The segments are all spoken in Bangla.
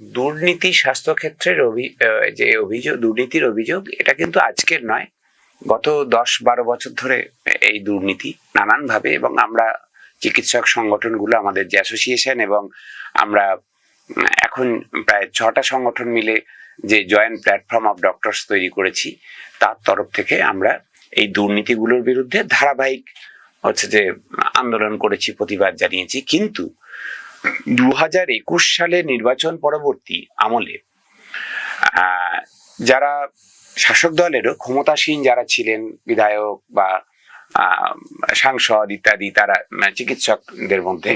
দুর্নীতি স্বাস্থ্যক্ষেত্রের যে অভিযোগ, দুর্নীতির অভিযোগ, এটা কিন্তু আজকের নয়। গত দশ বারো বছর ধরে এই দুর্নীতি নানানভাবে এবং আমরা চিকিৎসক সংগঠনগুলো, আমাদের যে অ্যাসোসিয়েশন এবং আমরা এখন প্রায় ছটা সংগঠন মিলে যে জয়েন্ট প্ল্যাটফর্ম অফ ডক্টরস তৈরি করেছি, তার তরফ থেকে আমরা এই দুর্নীতিগুলোর বিরুদ্ধে ধারাবাহিক হচ্ছে যে আন্দোলন করেছি, প্রতিবাদ জানিয়েছি। কিন্তু দু হাজার একুশ সালে নির্বাচন পরবর্তী আমলে যারা শাসক দলেরও ক্ষমতাসীন যারা ছিলেন, বিধায়ক বা সাংসদ ইত্যাদি, তারা চিকিৎসকদের মধ্যে,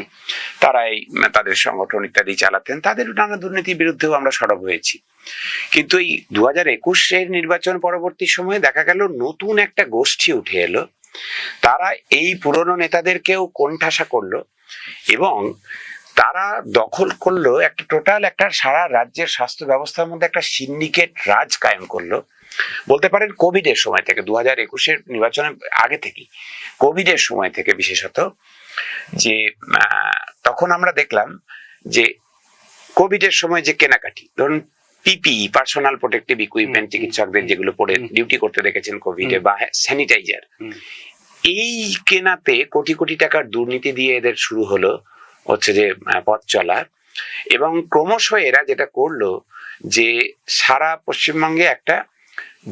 তারাই তাদের সংগঠন ইত্যাদি চালাতেন, তাদের নানা দুর্নীতির বিরুদ্ধেও আমরা সরব হয়েছি। কিন্তু এই দু হাজার একুশের নির্বাচন পরবর্তী সময়ে দেখা গেল নতুন একটা গোষ্ঠী উঠে এলো। তারা এই পুরনো নেতাদেরকেও কোণঠাসা করল এবং তারা দখল করল একটা টোটাল একটা সারা রাজ্যের স্বাস্থ্য ব্যবস্থার মধ্যে একটা সিন্ডিকেট রাজ কায়েম করল। বলতে পারেন কোভিডের সময় থেকে দু হাজার একুশের নির্বাচনের আগে থেকেই কোভিডের সময় থেকে বিশেষত যে তখন আমরা দেখলাম যে কোভিডের সময় যে কেনাকাটি ধরুন পিপি পার্সোনাল প্রোটেক্টিভ ইকুইপমেন্ট চিকিৎসকদের যেগুলো পরে ডিউটি করতে দেখেছেন কোভিডে। বা স্যানিটাইজার এই কেনাতে কোটি কোটি টাকার দুর্নীতি দিয়ে এদের শুরু হলো। হচ্ছে যে পথ চলা। এবং ক্রমশ এরা যেটা করল যে, সারা পশ্চিমবঙ্গে একটা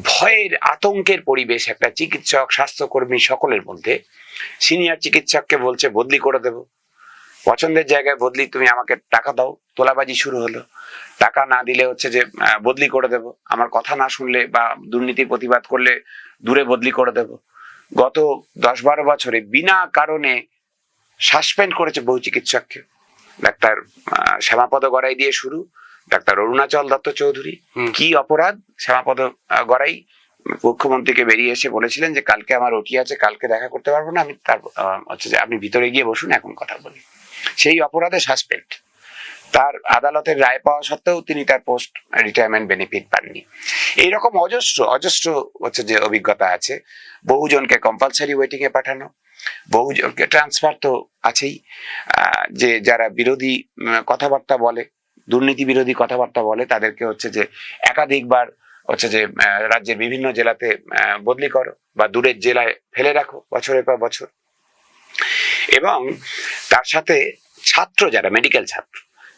ভয়ের আতঙ্কের পরিবেশ, একটা চিকিৎসক, স্বাস্থ্যকর্মী সকলের মধ্যে। সিনিয়র চিকিৎসককে বলছে, বদলি করে দেব। পছন্দের জায়গায় বদলি, তুমি আমাকে টাকা দাও। তোলাবাজি শুরু হলো। টাকা না দিলে হচ্ছে যে বদলি করে দেব। আমার কথা না শুনলে বা দুর্নীতির প্রতিবাদ করলে দূরে বদলি করে দেব। গত দশ বারো বছরে বিনা কারণে সাসপেন্ড করেছে বহু চিকিৎসককে। ডাক্তার শ্যামাপদ গড়াই দিয়ে শুরু। ডাক্তার অরুণাচল দত্ত চৌধুরী। কি অপরাধ? শ্যামাপদ গড়াই মুখ্যমন্ত্রীকে বেরিয়ে এসে বলেছিলেন যে কালকে আমার ওটি আছে কালকে দেখা করতে পারব না আমি তার হচ্ছে যে আপনি ভিতরে গিয়ে বসুন এখন কথা বলি। সেই অপরাধে সাসপেন্ড। তার আদালতের রায় পাওয়া সত্ত্বেও তিনি তার পোস্ট রিটায়ারমেন্ট বেনিফিট পাননি। এইরকম অজস্র অজস্র হচ্ছে যে অভিজ্ঞতা আছে। বহুজনকে কম্পালসারি ওয়েটিং এ পাঠানো বহুজনকে ট্রান্সফার তো আছেই। যে যারা বিরোধী কথাবার্তা বলে, দুর্নীতি বিরোধী কথাবার্তা বলে, তাদেরকে হচ্ছে যে একাধিকবার হচ্ছে যে রাজ্যের বিভিন্ন জেলাতে বদলি করো বা দূরের জেলায় ফেলে রাখো বছরের পর বছর। এবং তার সাথে ছাত্র যারা মেডিকেল ছাত্র,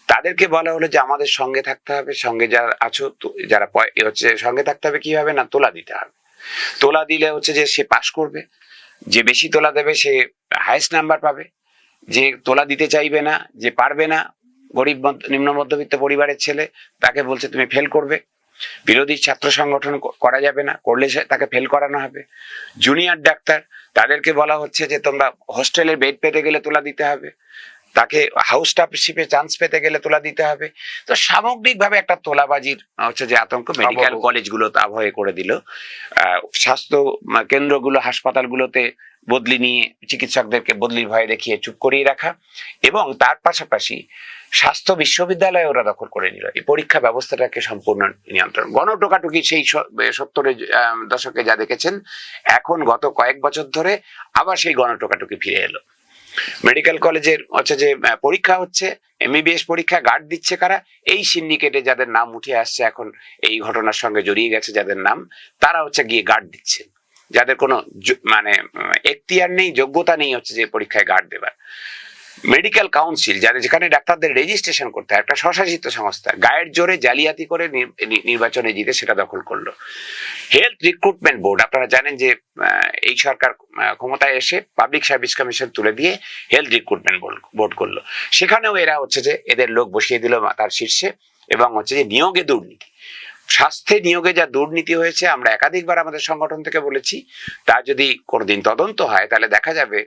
তাদেরকে বলা হলো যে আমাদের সঙ্গে থাকতে হবে, সঙ্গে যারা আছো যারা হচ্ছে সঙ্গে থাকতে হবে, কীভাবে? না তোলা দিতে হবে। তোলা দিলে হচ্ছে যে সে পাশ করবে। যে বেশি তোলা দেবে সে হায়েস্ট নাম্বার পাবে। যে তোলা দিতে চাইবে না, যে পারবে না, গরিব নিম্ন মধ্যবিত্ত পরিবারের ছেলে, তাকে বলছে তুমি ফেল করবে। বিরোধী ছাত্র সংগঠন করা যাবে না, করলে তাকে ফেল করানো হবে। জুনিয়র ডাক্তার, তাদেরকে বলা হচ্ছে যে তোমরা হোস্টেলের বেড পেতে গেলে তোলা দিতে হবে। তাকে হাউস স্টাফশিপে চান্স পেতে গেলে তোলা দিতে হবে। তো সামগ্রিকভাবে একটা তোলাবাজির হচ্ছে যে আতঙ্ক মেডিকেল। কলেজগুলো আবহে করে দিল। স্বাস্থ্য কেন্দ্রগুলো হাসপাতালগুলোতে বদলি নিয়ে চিকিৎসকদেরকে বদলির ভয়ে দেখিয়ে চুপ করিয়ে রাখা এবং তার পাশাপাশি স্বাস্থ্য বিশ্ববিদ্যালয়ে ওরা দখল করে নিল। এই পরীক্ষা ব্যবস্থাটাকে সম্পূর্ণ নিয়ন্ত্রণ। গণটোকাটুকি সেই সত্তরের দশকে যা দেখেছেন এখন গত কয়েক বছর ধরে আবার সেই গণটোকাটুকি ফিরে এলো। মেডিকেল কলেজের হচ্ছে যে পরীক্ষা হচ্ছে এমবিবিএস পরীক্ষা গার্ড দিচ্ছে কারা? এই সিন্ডিকেটে যাদের নাম উঠে আসছে এখন এই ঘটনার সঙ্গে জড়িয়ে গেছে যাদের নাম, তারা হচ্ছে গিয়ে গার্ড দিচ্ছে। যাদের কোনো মানে এখতিয়ার নেই, যোগ্যতা নেই হচ্ছে যে পরীক্ষায় গার্ড দেবার। মেডিকেল কাউন্সিল যাদের যেখানে ডাক্তারদের রেজিস্ট্রেশন করতে হয়, একটা স্বশাসিত সংস্থা, গায়ের জোরে জালিয়াতি করে নির্বাচনে জিতে সেটা দখল করল। হেলথ রিক্রুটমেন্ট বোর্ড আপনারা জানেন যে এই সরকার ক্ষমতায় এসে পাবলিক সার্ভিস কমিশন তুলে দিয়ে হেলথ রিক্রুটমেন্ট বোর্ড করল। সেখানেও এরা হচ্ছে যে, এদের লোক বসিয়ে দিল তার শীর্ষে এবং হচ্ছে যে নিয়োগে দুর্নীতি। স্বাস্থ্যে নিয়োগে যা দুর্নীতি হয়েছে, আমরা একাধিকবার আমাদের সংগঠন থেকে বলেছি, তা যদি কোনোদিন তদন্ত হয়, তাহলে দেখা যাবে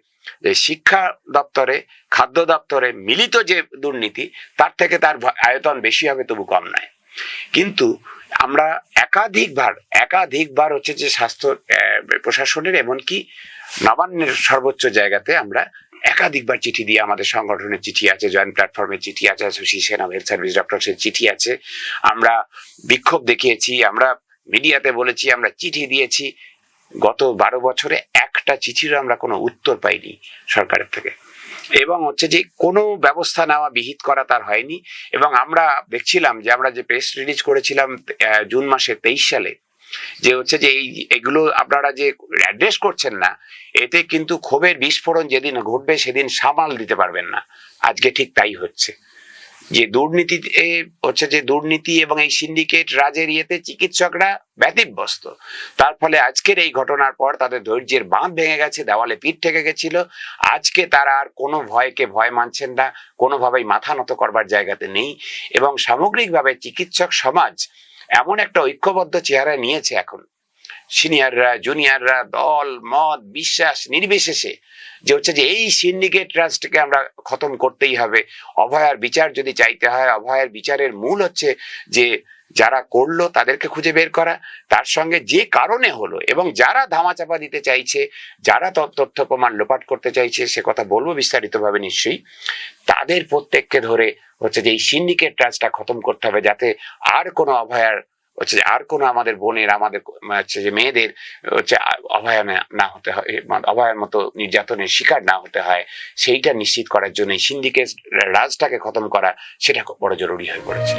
যে শিক্ষা দপ্তরে, খাদ্য দপ্তরে মিলিত যে দুর্নীতি, তার থেকে তার আয়তন বেশি হবে, তবু কম নয়। কিন্তু আমরা একাধিকবার একাধিকবার হচ্ছে যে স্বাস্থ্য প্রশাসনের, এমনকি নবান্নের সর্বোচ্চ জায়গাতে আমরা একাধিকবার চিঠি দিয়ে আমাদের সংগঠনের চিঠি আছে জয়েন্ট প্ল্যাটফর্মের চিঠি আছে অ্যাসোসিয়েশন অফ হেলথ সার্ভিস ডক্টরসের চিঠি আছে। আমরা বিক্ষোভ দেখিয়েছি, আমরা মিডিয়াতে বলেছি, আমরা চিঠি দিয়েছি। গত বারো বছরে একটা চিঠিরও আমরা কোনো উত্তর পাইনি সরকারের থেকে। এবং হচ্ছে যে কোনো ব্যবস্থা নেওয়া, বিহিত করা তার হয়নি। এবং আমরা দেখছিলাম যে আমরা যে প্রেস রিলিজ করেছিলাম জুন মাসে তেইশ সালে যে হচ্ছে যে এই এগুলো আপনারা যে অ্যাড্রেস করছেন না, এতে কিন্তু ক্ষোভের বিস্ফোরণ যেদিন ঘটবে সেদিন সামাল দিতে পারবেন না। আজকে ঠিক তাই হচ্ছে। যে দুর্নীতি হচ্ছে যে দুর্নীতি এবং এই সিন্ডিকেট রাজের ইয়েতে চিকিৎসকরা ব্যতিব্যস্ত। তার ফলে আজকের এই ঘটনার পর তাদের ধৈর্যের বাঁধ ভেঙে গেছে, দেওয়ালে পিঠ ঠেকে গেছিল। আজকে তারা আর কোনো ভয়কে ভয় মানছেন না, কোনোভাবেই মাথা নত করবার জায়গাতে নেই। এবং সামগ্রিকভাবে চিকিৎসক সমাজ এমন একটা ঐক্যবদ্ধ চেহারা নিয়েছে এখন। সিনিয়ররা, জুনিয়ররা, দল, মত, বিশ্বাস নির্বিশেষে যে হচ্ছে যে এই সিন্ডিকেট ট্রাস্টকে আমরা খতম করতেই হবে। অভয়ার বিচার যদি চাইতে হয়, অভয়ার বিচারের মূল হচ্ছে যে যারা করল তাদেরকে খুঁজে বের করা। তার সঙ্গে যে কারণে হলো এবং যারা ধামাচাপা দিতে চাইছে, যারা তথ্য প্রমাণ লোপাট করতে চাইছে, সে কথা বলব বিস্তারিতভাবে নিশ্চয়ই। তাদের প্রত্যেককে ধরে হচ্ছে যে এই সিন্ডিকেট ট্রাস্টটা খতম করতে হবে যাতে আর কোনো অভয়ার হচ্ছে যে আর কোনো আমাদের বোনের, আমাদের হচ্ছে যে মেয়েদের, হচ্ছে অভয়া না- হতে হয় অভয়ের অভয়ার মতো নির্যাতনের শিকার না হতে হয়, সেইটা নিশ্চিত করার জন্য সিন্ডিকেট রাজটাকে খতম করা সেটা বড় জরুরি হয়ে পড়েছে